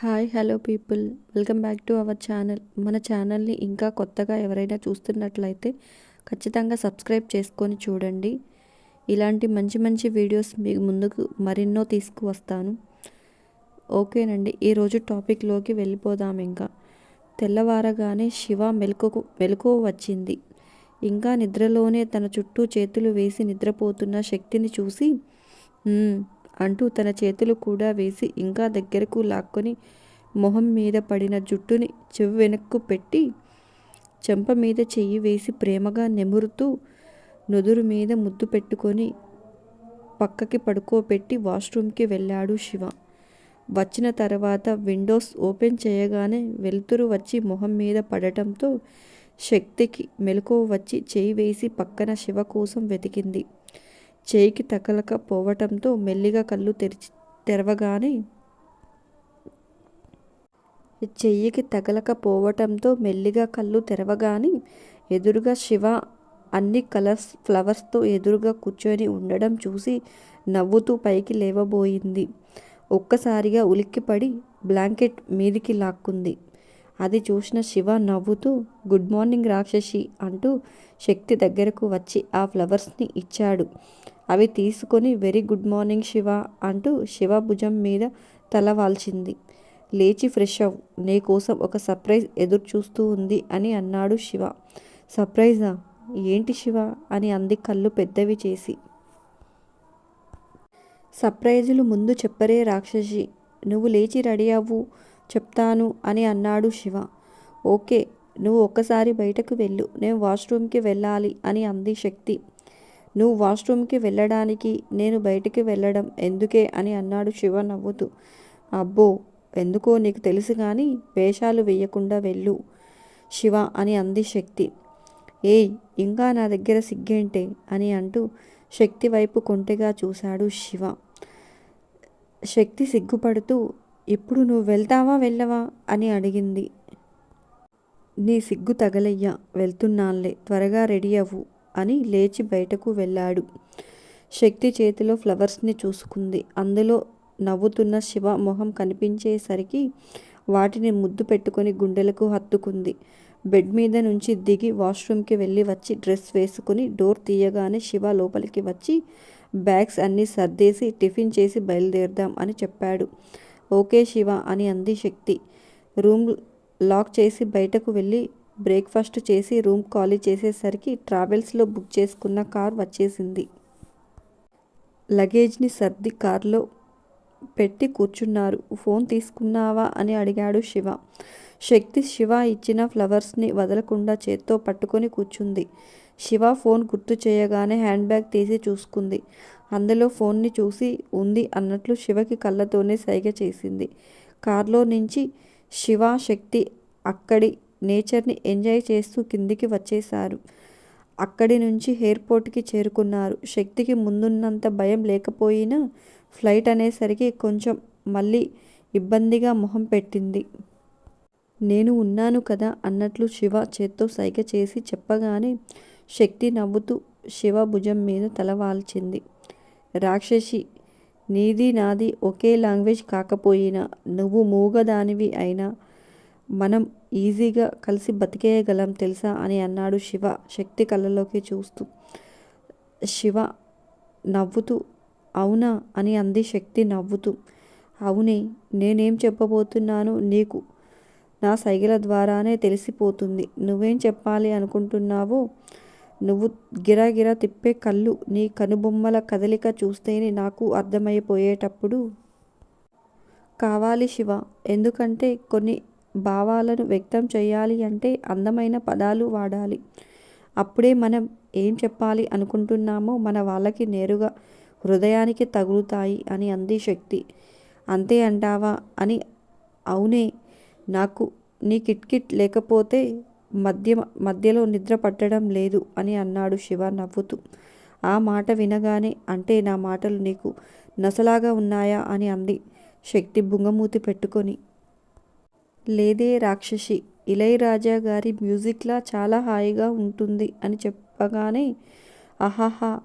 Hi hello people. Welcome back to our channel. మన ఛానల్ని ఇంకా కొత్తగా ఎవరైనా చూస్తున్నట్లయితే ఖచ్చితంగా సబ్స్క్రైబ్ చేసుకొని చూడండి. ఇలాంటి మంచి మంచి వీడియోస్ మీకు ముందుకు మరెన్నో తీసుకువస్తాను. ఓకేనండి ఈరోజు టాపిక్లోకి వెళ్ళిపోదాం ఇంకా. తెల్లవారగానే శివ మెలకు మెలకువ వచ్చింది. ఇంకా నిద్రలోనే తన చుట్టూ చేతులు వేసి నిద్రపోతున్న శక్తిని చూసి అంటూ తన చేతులు కూడా వేసి ఇంకా దగ్గరకు లాక్కొని మొహం మీద పడిన జుట్టుని చెవి వెనక్కు పెట్టి చెంప మీద చెయ్యి వేసి ప్రేమగా నెమురుతూ నుదురు మీద ముద్దు పెట్టుకొని పక్కకి పడుకోబెట్టి వాష్రూమ్కి వెళ్ళాడు శివ. వచ్చిన తర్వాత విండోస్ ఓపెన్ చేయగానే వెలుతురు వచ్చి మొహం మీద పడటంతో శక్తికి మెలకువ వచ్చి చేయి వేసి పక్కన శివ కోసం వెతికింది. చేయికి తగలక పోవటంతో మెల్లిగా కళ్ళు తెరిచి తెరవగానే చెయ్యికి తగలకపోవటంతో మెల్లిగా కళ్ళు తెరవగానే ఎదురుగా శివ అన్ని కలర్స్ ఫ్లవర్స్తో ఎదురుగా కూర్చొని ఉండడం చూసి నవ్వుతూ పైకి లేవబోయింది. ఒక్కసారిగా ఉలిక్కిపడి బ్లాంకెట్ మీదికి లాక్కుంది. అది చూసిన శివ నవ్వుతూ గుడ్ మార్నింగ్ రాక్షసి అంటూ శక్తి దగ్గరకు వచ్చి ఆ ఫ్లవర్స్ని ఇచ్చాడు. అవి తీసుకొని వెరీ గుడ్ మార్నింగ్ శివ అంటూ శివ భుజం మీద తల వాల్చింది. లేచి ఫ్రెష్ అవ్ నీ కోసం ఒక సర్ప్రైజ్ ఎదురు చూస్తూ ఉంది అని అన్నాడు శివ. సర్ప్రైజా? ఏంటి శివ? అని అంది కళ్ళు పెద్దవి చేసి. సర్ప్రైజులు ముందు చెప్పరే రాక్షసి. నువ్వు లేచి రెడీ అవ్వు చెప్తాను అని అన్నాడు శివ. ఓకే నువ్వు ఒక్కసారి బయటకు వెళ్ళు. నేను వాష్రూమ్కి వెళ్ళాలి అని అంది శక్తి. నువ్వు వాష్రూమ్కి వెళ్ళడానికి నేను బయటికి వెళ్ళడం ఎందుకే అని అన్నాడు శివ నవ్వుతూ. అబ్బో ఎందుకో నీకు తెలుసు కానీ వేషాలు వేయకుండా వెళ్ళు శివ అని అంది శక్తి. ఏయ్ ఇంకా నా దగ్గర సిగ్గేంటే అని అంటూ శక్తి వైపు కొంటెగా చూశాడు శివ. శక్తి సిగ్గుపడుతూ ఇప్పుడు నువ్వు వెళ్తావా వెళ్ళవా? అని అడిగింది. నీ సిగ్గు తగలయ్యా వెళ్తున్నాన్లే త్వరగా రెడీ అవ్వు అని లేచి బయటకు వెళ్ళాడు. శక్తి చేతిలో ఫ్లవర్స్ని చూసుకుంది. అందులో నవ్వుతున్న శివ మొహం కనిపించేసరికి వాటిని ముద్దు పెట్టుకొని గుండెలకు హత్తుకుంది. బెడ్ మీద నుంచి దిగి వాష్రూమ్కి వెళ్ళి వచ్చి డ్రెస్ వేసుకుని డోర్ తీయగానే శివ లోపలికి వచ్చి బ్యాగ్స్ అన్నీ సర్దేసి టిఫిన్ చేసి బయలుదేరదాం అని చెప్పాడు. ఓకే శివ అని అంది శక్తి. రూమ్ లాక్ చేసి బయటకు వెళ్ళి బ్రేక్ఫాస్ట్ చేసి రూమ్ ఖాళీ చేసేసరికి ట్రావెల్స్లో బుక్ చేసుకున్న కార్ వచ్చేసింది. లగేజ్ని సర్ది కార్లో పెట్టి కూర్చున్నారు. ఫోన్ తీసుకున్నావా? అని అడిగాడు శివ. శక్తి శివ ఇచ్చిన ఫ్లవర్స్ని వదలకుండా చేత్తో పట్టుకొని కూర్చుంది. శివ ఫోన్ గుర్తు చేయగానే హ్యాండ్ బ్యాగ్ తీసి చూసుకుంది. అందులో ఫోన్ని చూసి ఉంది అన్నట్లు శివకి కళ్ళతోనే సైగ చేసింది. కార్లో నుంచి శివ శక్తి అక్కడి నేచర్ని ఎంజాయ్ చేస్తూ కిందికి వచ్చేశారు. అక్కడి నుంచి ఎయిర్పోర్ట్కి చేరుకున్నారు. శక్తికి ముందున్నంత భయం లేకపోయినా ఫ్లైట్ అనేసరికి కొంచెం మళ్ళీ ఇబ్బందిగా మొహం పెట్టింది. నేను ఉన్నాను కదా అన్నట్లు శివ చేత్తో సైగ చేసి చెప్పగానే శక్తి నవ్వుతూ శివ భుజం మీద తలవాల్చింది రాక్షసి నీది నాది ఒకే లాంగ్వేజ్ కాకపోయినా నువ్వు మూగదానివి అయినా మనం ఈజీగా కలిసి బతికేయగలం తెలుసా అని అన్నాడు శివ శక్తి కళ్ళలోకి చూస్తూ. శివ నవ్వుతూ అవునా అని అంది శక్తి నవ్వుతూ. అవునే నేనేం చెప్పబోతున్నాను నీకు? నా సైగల ద్వారానే తెలిసిపోతుంది. నువ్వేం చెప్పాలి అనుకుంటున్నావో? నువ్వు గిరాగిరా తిప్పే కళ్ళు నీ కనుబొమ్మల కదలిక చూస్తేనే నాకు అర్థమైపోయేటప్పుడు. కావాలి శివ ఎందుకంటే కొన్ని భావాలను వ్యక్తం చేయాలి అంటే అందమైన పదాలు వాడాలి. అప్పుడే మనం ఏం చెప్పాలి అనుకుంటున్నామో మన వాళ్ళకి నేరుగా హృదయానికి తగులుతాయి అని అంది శక్తి. అంతే అంటావా? అని అవునే నాకు నీ కిట్కిట్ లేకపోతే మధ్య మధ్యలో నిద్ర పట్టడం లేదు అని అన్నాడు శివ నవ్వుతూ. ఆ మాట వినగానే అంటే నా మాటలు నీకు నసలాగా ఉన్నాయా? అని అంది శక్తి బుంగమూతి పెట్టుకొని. లేదే రాక్షసి. ఇళయరాజా గారి మ్యూజిక్లా చాలా హాయిగా ఉంటుంది అని చెప్పగానే ఆహాహా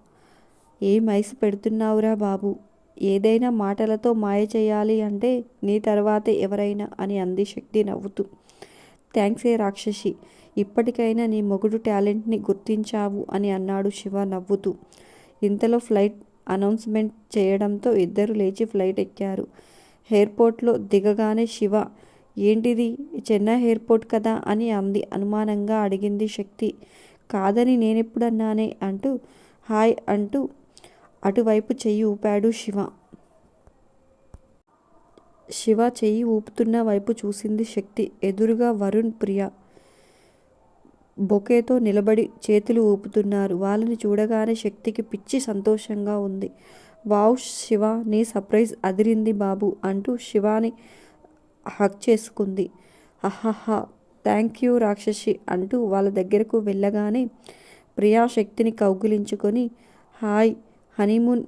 ఏం ఐస్ పెడుతున్నావురా బాబు? ఏదైనా మాటలతో మాయ చేయాలి అంటే నీ తర్వాతే ఎవరైనా అని అంది శక్తి నవ్వుతూ. థ్యాంక్స్ ఏ రాక్షసి. ఇప్పటికైనా నీ మొగుడు టాలెంట్ని గుర్తించావు అని అన్నాడు శివ నవ్వుతూ. ఇంతలో ఫ్లైట్ అనౌన్స్మెంట్ చేయడంతో ఇద్దరు లేచి ఫ్లైట్ ఎక్కారు. ఎయిర్పోర్ట్లో దిగగానే శివ ఏంటిది? చెన్నై ఎయిర్పోర్ట్ కదా అని అంది. అనుమానంగా అడిగింది శక్తి. కాదని నేనెప్పుడన్నానే అంటూ హాయ్ అంటూ అటువైపు చెయ్యి ఊపాడు శివ. శివ చెయ్యి ఊపుతున్న వైపు చూసింది శక్తి. ఎదురుగా వరుణ్ ప్రియ బొకేతో నిలబడి చేతులు ఊపుతున్నారు. వాళ్ళని చూడగానే శక్తికి పిచ్చి సంతోషంగా ఉంది. వావ్ శివ నీ సర్ప్రైజ్ అదిరింది బాబు అంటూ శివాని హక్ చేసుకుంది. అహహా థ్యాంక్ యూ రాక్షసి అంటూ వాళ్ళ దగ్గరకు వెళ్ళగానే ప్రియా శక్తిని కౌగిలించుకొని హాయ్ హనీమూన్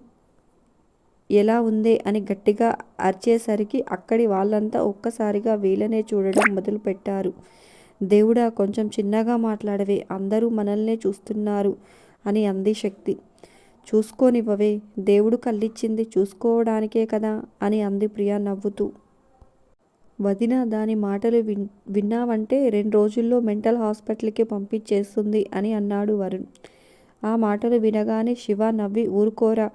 ఎలా ఉందే అని గట్టిగా అరిచేసరికి అక్కడి వాళ్ళంతా ఒక్కసారిగా వీళ్ళనే చూడడం మొదలుపెట్టారు. దేవుడా కొంచెం చిన్నగా మాట్లాడవే అందరూ మనల్నే చూస్తున్నారు అని అంది శక్తి. చూసుకోనివ్వవే దేవుడు కళ్ళిచ్చింది చూసుకోవడానికే కదా అని అంది ప్రియా నవ్వుతూ. వదిన దాని మాటలు విన్ విన్నావంటే రెండు రోజుల్లో మెంటల్ హాస్పిటల్కి పంపించేస్తుంది అని అన్నాడు వరుణ్. ఆ మాటలు వినగానే శివ నవ్వి ఊరుకోరా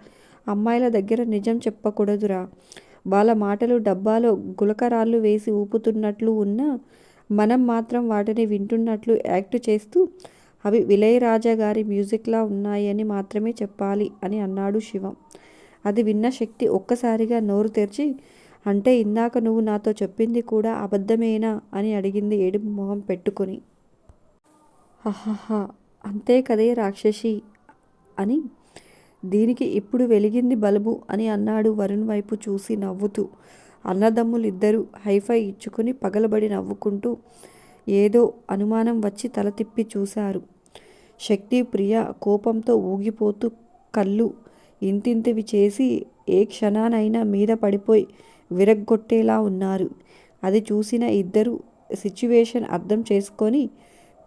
అమ్మాయిల దగ్గర నిజం చెప్పకూడదురా. వాళ్ళ మాటలు డబ్బాలో గులకరాళ్ళు వేసి ఊపుతున్నట్లు ఉన్నా మనం మాత్రం వాటిని వింటున్నట్లు యాక్ట్ చేస్తూ అవి విలయరాజా గారి మ్యూజిక్లా ఉన్నాయని మాత్రమే చెప్పాలి అని అన్నాడు శివం. అది విన్న శక్తి ఒక్కసారిగా నోరు తెరిచి అంటే ఇందాక నువ్వు నాతో చెప్పింది కూడా అబద్ధమేనా అని అడిగింది ఏడుపు మొహం పెట్టుకొని. హహహా అంతే కదే రాక్షసి అని. దీనికి ఇప్పుడు వెలిగింది బలుబు అని అన్నాడు వరుణ్ వైపు చూసి నవ్వుతూ. అన్నదమ్ములిద్దరూ హైఫై ఇచ్చుకుని పగలబడి నవ్వుకుంటూ ఏదో అనుమానం వచ్చి తల తిప్పి చూశారు. శక్తి ప్రియ కోపంతో ఊగిపోతూ కళ్ళు ఇంతింతివి చేసి ఏ క్షణానైనా మీద పడిపోయి విరగ్గొట్టేలా ఉన్నారు. అది చూసిన ఇద్దరు సిచ్యువేషన్ అర్థం చేసుకొని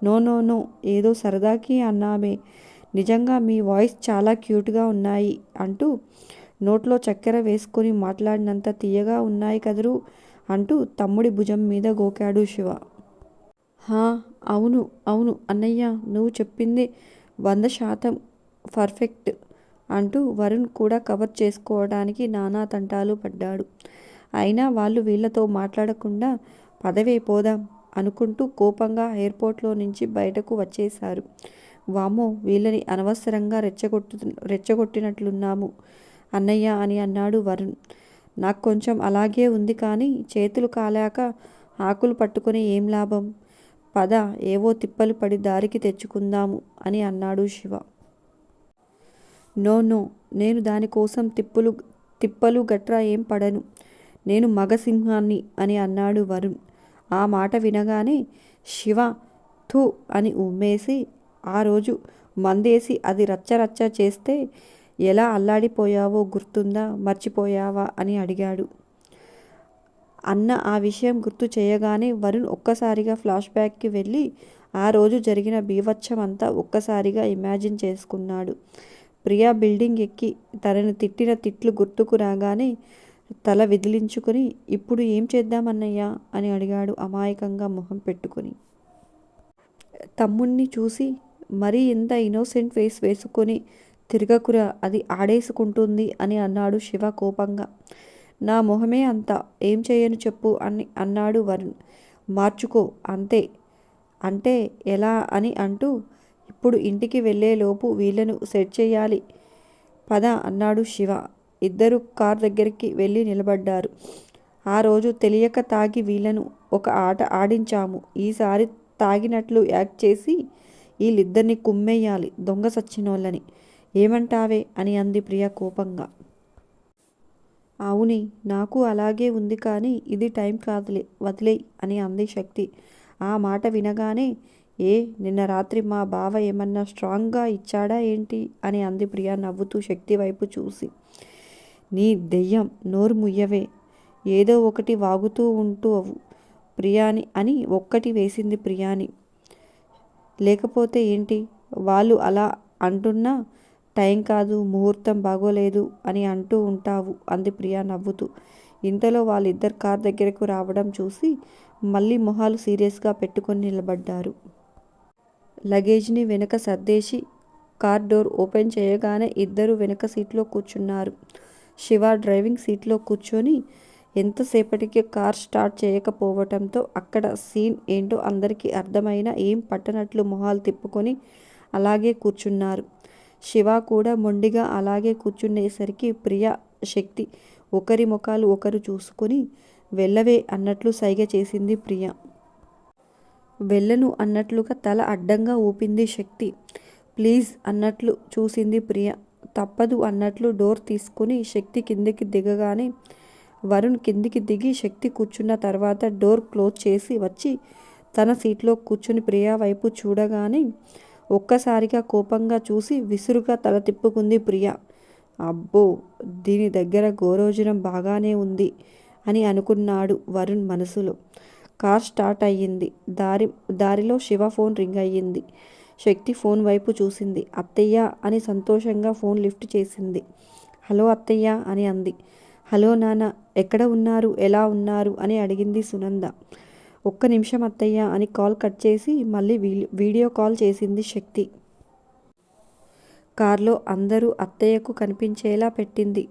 నో నో నో ఏదో సరదాకి అన్నామే. నిజంగా మీ వాయిస్ చాలా క్యూట్గా ఉన్నాయి అంటూ నోట్లో చక్కెర వేసుకొని మాట్లాడినంత తీయగా ఉన్నాయి కదరు అంటూ తమ్ముడి భుజం మీద గోకాడు శివ. హా అవును అవును అన్నయ్య నువ్వు చెప్పింది వంద శాతం పర్ఫెక్ట్ అంటూ వరుణ్ కూడా కవర్ చేసుకోవడానికి నానా తంటాలు పడ్డాడు. అయినా వాళ్ళు వీళ్ళతో మాట్లాడకుండా పదవే పోదాం అనుకుంటూ కోపంగా ఎయిర్పోర్ట్లో నుంచి బయటకు వచ్చేశారు. వామో వీళ్ళని అనవసరంగా రెచ్చగొట్టు రెచ్చగొట్టినట్లున్నాము అన్నయ్య అని అన్నాడు వరుణ్. నాకు కొంచెం అలాగే ఉంది కానీ చేతులు కాలాక ఆకులు పట్టుకుని ఏం లాభం? పద ఏవో తిప్పలు పడి దారికి తెచ్చుకుందాము అని అన్నాడు శివ. నో నో నేను దానికోసం తిప్పులు తిప్పలు గట్రా ఏం పడను. నేను మగసింహాన్ని అని అన్నాడు వరుణ్. ఆ మాట వినగానే శివ థూ అని ఉమ్మేసి ఆ రోజు మందేసి అది రచ్చరచ్చ చేస్తే ఎలా అల్లాడిపోయావో గుర్తుందా? మర్చిపోయావా? అని అడిగాడు. అన్న ఆ విషయం గుర్తు చేయగానే వరుణ్ ఒక్కసారిగా ఫ్లాష్ బ్యాక్కి వెళ్ళి ఆ రోజు జరిగిన బీభత్సం ఒక్కసారిగా ఇమాజిన్ చేసుకున్నాడు. ప్రియా బిల్డింగ్ ఎక్కి తనని తిట్టిన తిట్లు గుర్తుకు రాగానే తల విదిలించుకొని ఇప్పుడు ఏం చేద్దామన్నయ్యా? అని అడిగాడు అమాయకంగా మొహం పెట్టుకుని. తమ్ముణ్ణి చూసి మరీ ఇంత ఇన్నోసెంట్ ఫేస్ వేసుకొని తిరగకురా అది ఆడేసుకుంటుంది అని అన్నాడు శివ కోపంగా. నా మొహమే అంత ఏం చేయను చెప్పు అని అన్నాడు వరుణ్. మార్చుకో అంతే. అంటే ఎలా? అని అంటూ ఇప్పుడు ఇంటికి వెళ్ళేలోపు వీళ్ళను సెట్ చేయాలి. పద అన్నాడు శివ. ఇద్దరు కార్ దగ్గరికి వెళ్ళి నిలబడ్డారు. ఆ రోజు తెలియక తాగి వీళ్ళను ఒక ఆట ఆడించాము. ఈసారి తాగినట్లు యాక్ట్ చేసి వీళ్ళిద్దరిని కుమ్మేయాలి దొంగ సచ్చినోళ్ళని. ఏమంటావే? అని అంది ప్రియ కోపంగా. అవుని నాకు అలాగే ఉంది కానీ ఇది టైం కాదులే వదిలే అని అంది శక్తి. ఆ మాట వినగానే ఏ నిన్న రాత్రి మా బావ ఏమన్నా స్ట్రాంగ్గా ఇచ్చాడా ఏంటి? అని అంది ప్రియ నవ్వుతూ శక్తి వైపు చూసి. నీ దెయ్యం నోరు ముయ్యవే. ఏదో ఒకటి వాగుతూ ఉంటూ ప్రియాని అని ఒక్కటి వేసింది ప్రియాని. లేకపోతే ఏంటి? వాళ్ళు అలా అంటున్నా టైం కాదు ముహూర్తం బాగోలేదు అని అంటూ ఉంటావు అంది ప్రియా నవ్వుతూ. ఇంతలో వాళ్ళిద్దరు కార్ దగ్గరకు రావడం చూసి మళ్ళీ మొహాలు సీరియస్గా పెట్టుకొని నిలబడ్డారు. లగేజ్ని వెనక సర్దేసి కార్ డోర్ ఓపెన్ చేయగానే ఇద్దరు వెనక సీట్లో కూర్చున్నారు. శివ డ్రైవింగ్ సీట్లో కూర్చొని ఎంతసేపటికి కార్ స్టార్ట్ చేయకపోవటంతో అక్కడ సీన్ ఏంటో అందరికీ అర్థమైనా ఏం పట్టనట్లు మొహాలు తిప్పుకొని అలాగే కూర్చున్నారు. శివ కూడా మొండిగా అలాగే కూర్చునేసరికి ప్రియ శక్తి ఒకరి ముఖాలు ఒకరు చూసుకొని వెళ్ళవే అన్నట్లు సైగ చేసింది ప్రియ. వెళ్ళను అన్నట్లుగా తల అడ్డంగా ఊపింది శక్తి. ప్లీజ్ అన్నట్లు చూసింది ప్రియ. తప్పదు అన్నట్లు డోర్ తీసుకుని శక్తి కిందికి దిగగానే వరుణ్ కిందికి దిగి శక్తి కూర్చున్న తర్వాత డోర్ క్లోజ్ చేసి వచ్చి తన సీట్లో కూర్చుని ప్రియా వైపు చూడగానే ఒక్కసారిగా కోపంగా చూసి విసురుగా తల తిప్పుకుంది ప్రియ. అబ్బో దీని దగ్గర గోరోజనం బాగానే ఉంది అని అనుకున్నాడు వరుణ్ మనసులో. కార్ స్టార్ట్ అయ్యింది. దారి దారిలో శివ ఫోన్ రింగ్ అయ్యింది. శక్తి ఫోన్ వైపు చూసింది. అత్తయ్య అని సంతోషంగా ఫోన్ లిఫ్ట్ చేసింది. హలో అత్తయ్య అని అంది. హలో నాన్న ఎక్కడ ఉన్నారు? ఎలా ఉన్నారు? అని అడిగింది సునంద. ఒక్క నిమిషం అత్తయ్య అని కాల్ కట్ చేసి మళ్ళీ వీడియో కాల్ చేసింది శక్తి. కార్లో అందరూ అత్తయ్యకు కనిపించేలా పెట్టింది.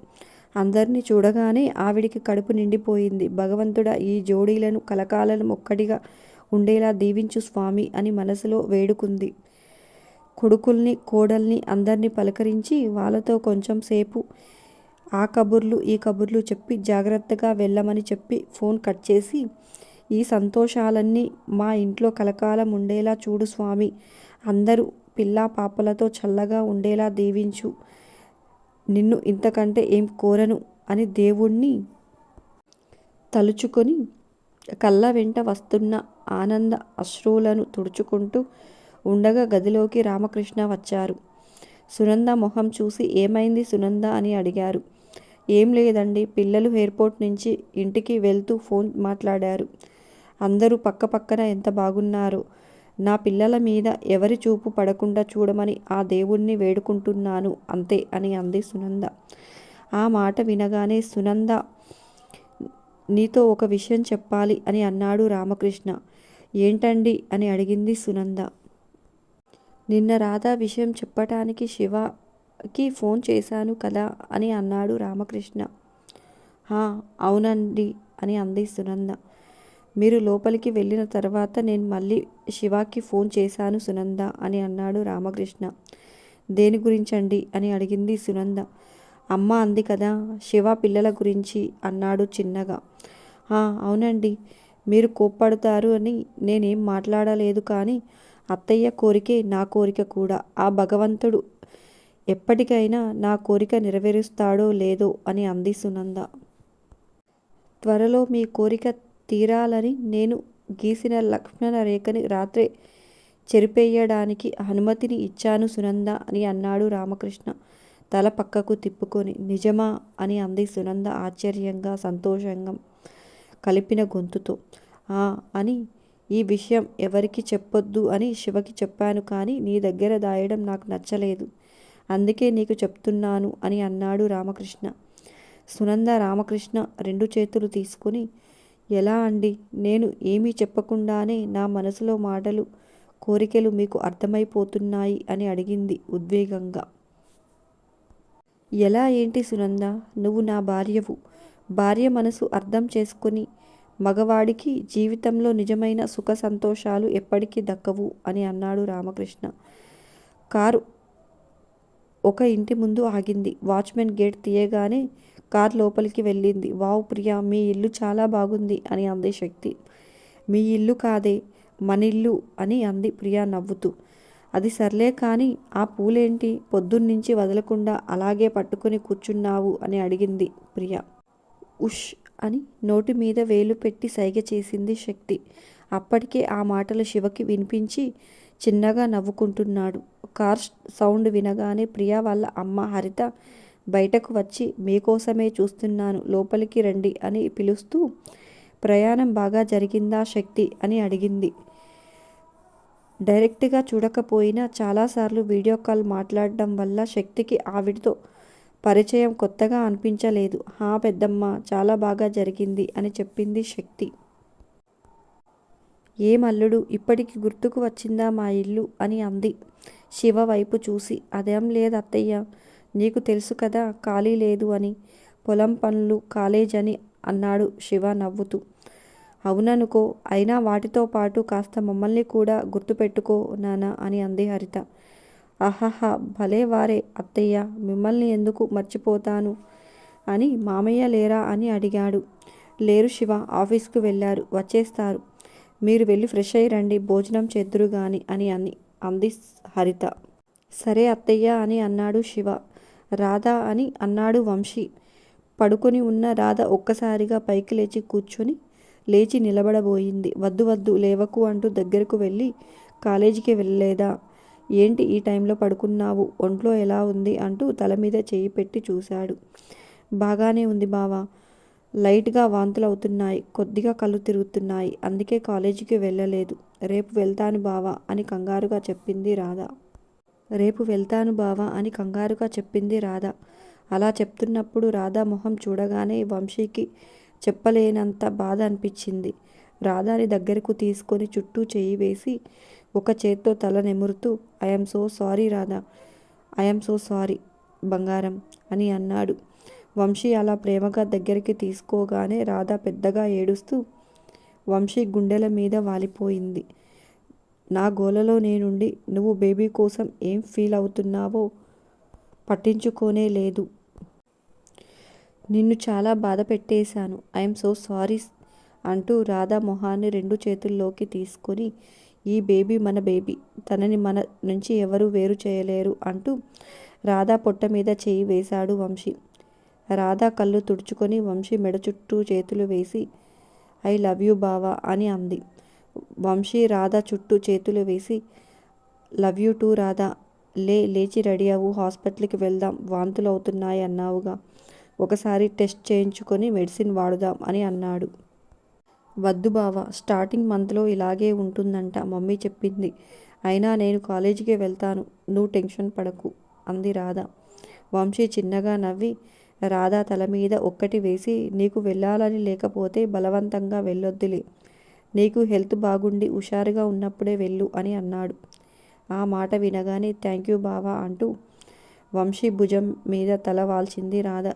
అందరినీ చూడగానే ఆవిడికి కడుపు నిండిపోయింది. భగవంతుడ ఈ జోడీలను కలకాలను ఒక్కడిగా ఉండేలా దీవించు స్వామి అని మనసులో వేడుకుంది. కొడుకుల్ని కోడల్ని అందరినీ పలకరించి వాళ్ళతో కొంచెం సేపు ఆ కబుర్లు ఈ కబుర్లు చెప్పి జాగ్రత్తగా వెళ్ళమని చెప్పి ఫోన్ కట్ చేసి ఈ సంతోషాలన్నీ మా ఇంట్లో కలకాలం ఉండేలా చూడు స్వామి. అందరూ పిల్లా పాపలతో చల్లగా ఉండేలా దీవించు. నిన్ను ఇంతకంటే ఏం కోరను? అని దేవుణ్ణి తలుచుకొని కళ్ళ వెంట వస్తున్న ఆనంద అశ్రువులను తుడుచుకుంటూ ఉండగా గదిలోకి రామకృష్ణ వచ్చారు. సునంద మొహం చూసి ఏమైంది సునంద అని అడిగారు. ఏం లేదండి పిల్లలు ఎయిర్పోర్ట్ నుంచి ఇంటికి వెళ్తూ ఫోన్ మాట్లాడారు. అందరూ పక్క పక్కన ఎంత బాగున్నారో నా పిల్లల మీద ఎవరి చూపు పడకుండా చూడమని ఆ దేవుణ్ణి వేడుకుంటున్నాను అంతే అని అంది సునంద. ఆ మాట వినగానే సునంద నీతో ఒక విషయం చెప్పాలి అని అన్నాడు రామకృష్ణ. ఏంటండి అని అడిగింది సునంద. నిన్న రాధా విషయం చెప్పటానికి శివకి ఫోన్ చేశాను కదా అని అన్నాడు రామకృష్ణ. అవునండి అని అంది సునంద. మీరు లోపలికి వెళ్ళిన తర్వాత నేను మళ్ళీ శివాకి ఫోన్ చేశాను సునంద అని అన్నాడు రామకృష్ణ. దేని గురించండి? అని అడిగింది సునంద. అమ్మ అంది కదా శివ పిల్లల గురించి అన్నాడు చిన్నగా. అవునండి మీరు కోప్పడతారు అని నేనేం మాట్లాడలేదు కానీ అత్తయ్య కోరికే నా కోరిక కూడా. ఆ భగవంతుడు ఎప్పటికైనా నా కోరిక నెరవేరుస్తాడో లేదో అని అంది సునంద. త్వరలో మీ కోరిక తీరాలని నేను గీసిన లక్ష్మణ రేఖని రాత్రే చెరిపేయడానికి అనుమతిని ఇచ్చాను సునంద అని అన్నాడు రామకృష్ణ. తల పక్కకు తిప్పుకొని నిజమా? అని అంది సునంద ఆశ్చర్యంగా సంతోషంగా కలిపిన గొంతుతో. అని ఈ విషయం ఎవరికి చెప్పొద్దు అని శివకి చెప్పాను కానీ నీ దగ్గర దాయడం నాకు నచ్చలేదు. అందుకే నీకు చెప్తున్నాను అని అన్నాడు రామకృష్ణ. సునంద రామకృష్ణ రెండు చేతులు తీసుకుని ఎలా అండి? నేను ఏమీ చెప్పకుండానే నా మనసులో మాటలు కోరికలు మీకు అర్థమైపోతున్నాయి అని అడిగింది ఉద్వేగంగా. ఎలా ఏంటి సునంద? నువ్వు నా భార్యవు. భార్య మనసు అర్థం చేసుకుని మగవాడికి జీవితంలో నిజమైన సుఖ సంతోషాలు ఎప్పటికీ దక్కవు అని అన్నాడు రామకృష్ణ. కారు ఒక ఇంటి ముందు ఆగింది. వాచ్మెన్ గేట్ తీయగానే కార్ లోపలికి వెళ్ళింది. వావ్ ప్రియా మీ ఇల్లు చాలా బాగుంది అని అంది శక్తి. మీ ఇల్లు కాదే మనిల్లు అని అంది ప్రియా నవ్వుతూ. అది సర్లే కానీ ఆ పూలేంటి? పొద్దున్నుంచి వదలకుండా అలాగే పట్టుకుని కూర్చున్నావు అని అడిగింది ప్రియ. ఉష్ అని నోటి మీద వేలు పెట్టి సైగ చేసింది శక్తి. అప్పటికే ఆ మాటలు శివకి వినిపించి చిన్నగా నవ్వుకుంటున్నాడు. కార్ సౌండ్ వినగానే ప్రియా వాళ్ళ అమ్మ హరిత బయటకు వచ్చి మీకోసమే చూస్తున్నాను లోపలికి రండి అని పిలుస్తూ ప్రయాణం బాగా జరిగిందా శక్తి అని అడిగింది. డైరెక్ట్గా చూడకపోయినా చాలాసార్లు వీడియో కాల్ మాట్లాడడం వల్ల శక్తికి ఆవిడతో పరిచయం కొత్తగా అనిపించలేదు. హా పెద్దమ్మ చాలా బాగా జరిగింది అని చెప్పింది శక్తి. ఏం అల్లుడు ఇప్పటికి గుర్తుకు వచ్చిందా మా ఇల్లు? అని అంది శివ వైపు చూసి. అదేం లేదు అత్తయ్య నీకు తెలుసు కదా ఖాళీ లేదు అని. పొలం పనులు కాలేజ్ అని అన్నాడు శివ నవ్వుతూ. అవుననుకో అయినా వాటితో పాటు కాస్త మమ్మల్ని కూడా గుర్తుపెట్టుకో నానా అని అంది హరిత. ఆహాహా భలే వారే అత్తయ్య మిమ్మల్ని ఎందుకు మర్చిపోతాను అని మామయ్య లేరా అని అడిగాడు. లేరు శివ ఆఫీస్కు వెళ్ళారు వచ్చేస్తారు. మీరు వెళ్ళి ఫ్రెష్ అయ్యి రండి భోజనం చేద్దురు గాని అని అని అంది హరిత. సరే అత్తయ్య అని అన్నాడు శివ. రాధా అని అన్నాడు వంశీ. పడుకొని ఉన్న రాధ ఒక్కసారిగా పైకి లేచి కూర్చొని లేచి నిలబడబోయింది. వద్దు వద్దు లేవకు అంటూ దగ్గరకు వెళ్ళి కాలేజీకి వెళ్ళలేదా? ఏంటి ఈ టైంలో పడుకున్నావు? ఒంట్లో ఎలా ఉంది? అంటూ తల మీద చేయి పెట్టి చూశాడు. బాగానే ఉంది బావా. లైట్గా వాంతులు అవుతున్నాయి. కొద్దిగా కళ్ళు తిరుగుతున్నాయి. అందుకే కాలేజీకి వెళ్ళలేదు. రేపు వెళ్తాను బావా అని కంగారుగా చెప్పింది రాధ. రేపు వెళ్తాను బావా అని కంగారుగా చెప్పింది రాధ. అలా చెప్తున్నప్పుడు రాధా మొహం చూడగానే వంశీకి చెప్పలేనంత బాధ అనిపించింది. రాధాని దగ్గరకు తీసుకొని చుట్టూ చేయి వేసి ఒక చేత్తో తల నెమురుతూ I'm so sorry Radha. I'm so sorry బంగారం అని అన్నాడు. వంశీ అలా ప్రేమగా దగ్గరికి తీసుకోగానే రాధా పెద్దగా ఏడుస్తూ వంశీ గుండెల మీద వాలిపోయింది. నా గోలలో నేనుండి నువ్వు బేబీ కోసం ఏం ఫీల్ అవుతున్నావో పట్టించుకోనే లేదు. నిన్ను చాలా బాధ పెట్టేశాను. ఐఎమ్ సో సారీ అంటూ రాధా మొహాన్ని రెండు చేతుల్లోకి తీసుకొని ఈ బేబీ మన బేబీ తనని మన నుంచి ఎవరు వేరు చేయలేరు అంటూ రాధా పొట్ట మీద చేయి వేశాడు వంశీ. రాధా కళ్ళు తుడుచుకొని వంశీ మెడ చుట్టూ చేతులు వేసి ఐ లవ్ యూ బావా అని అంది. వంశీ రాధా చుట్టూ చేతులు వేసి లవ్ యూ టూ రాధా. లే లేచి రెడీ అవ్వు. హాస్పిటల్కి వెళ్దాం. వాంతులు అవుతున్నాయి అన్నావుగా. ఒకసారి టెస్ట్ చేయించుకొని మెడిసిన్ వాడుదాం అని అన్నాడు. వద్దు బావ. స్టార్టింగ్ మంత్లో ఇలాగే ఉంటుందంట మమ్మీ చెప్పింది. అయినా నేను కాలేజీకి వెళ్తాను. నువ్వు టెన్షన్ పడకు అంది రాధ. వంశీ చిన్నగా నవ్వి రాధా తల మీద ఒక్కటి వేసి నీకు వెళ్ళాలని లేకపోతే బలవంతంగా వెళ్ళొద్దులే. నీకు హెల్త్ బాగుండి హుషారుగా ఉన్నప్పుడే వెళ్ళు అని అన్నాడు. ఆ మాట వినగానే థ్యాంక్ యూ బావా అంటూ వంశీ భుజం మీద తల వాల్చింది రాధ.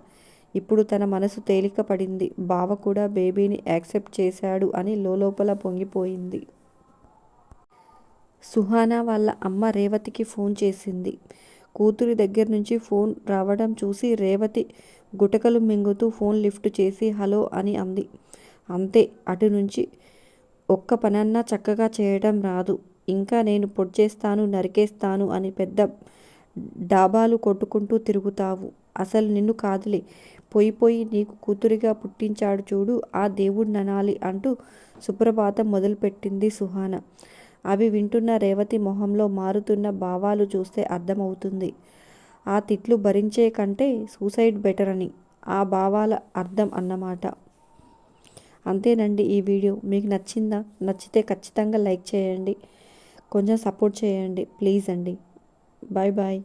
ఇప్పుడు తన మనసు తేలిక పడింది. బావ కూడా బేబీని యాక్సెప్ట్ చేశాడు అని లోపల పొంగిపోయింది. సుహానా వాళ్ళ అమ్మ రేవతికి ఫోన్ చేసింది. కూతురి దగ్గర నుంచి ఫోన్ రావడం చూసి రేవతి గుటకలు మింగుతూ ఫోన్ లిఫ్ట్ చేసి హలో అని అంది. అంతే అటు నుంచి ఒక్క పనన్నా చక్కగా చేయడం రాదు. ఇంకా నేను పొడిచేస్తాను నరికేస్తాను అని పెద్ద డాబాలు కొట్టుకుంటూ తిరుగుతావు. అసలు నిన్ను కాదులే. పోయి పోయి నీకు కూతురిగా పుట్టించాడు చూడు ఆ దేవుడు ననాలి అంటూ సుప్రభాతం మొదలుపెట్టింది సుహాన. అవి వింటున్న రేవతి మొహంలో మారుతున్న భావాలు చూస్తే అర్థమవుతుంది. ఆ తిట్లు భరించే కంటే సూసైడ్ బెటర్ అని. ఆ భావాల అర్థం అన్నమాట. అంతేనండి ఈ వీడియో. మీకు నచ్చిందా? నచ్చితే ఖచ్చితంగా లైక్ చేయండి. కొంచెం సపోర్ట్ చేయండి. ప్లీజ్ అండి. Bye bye.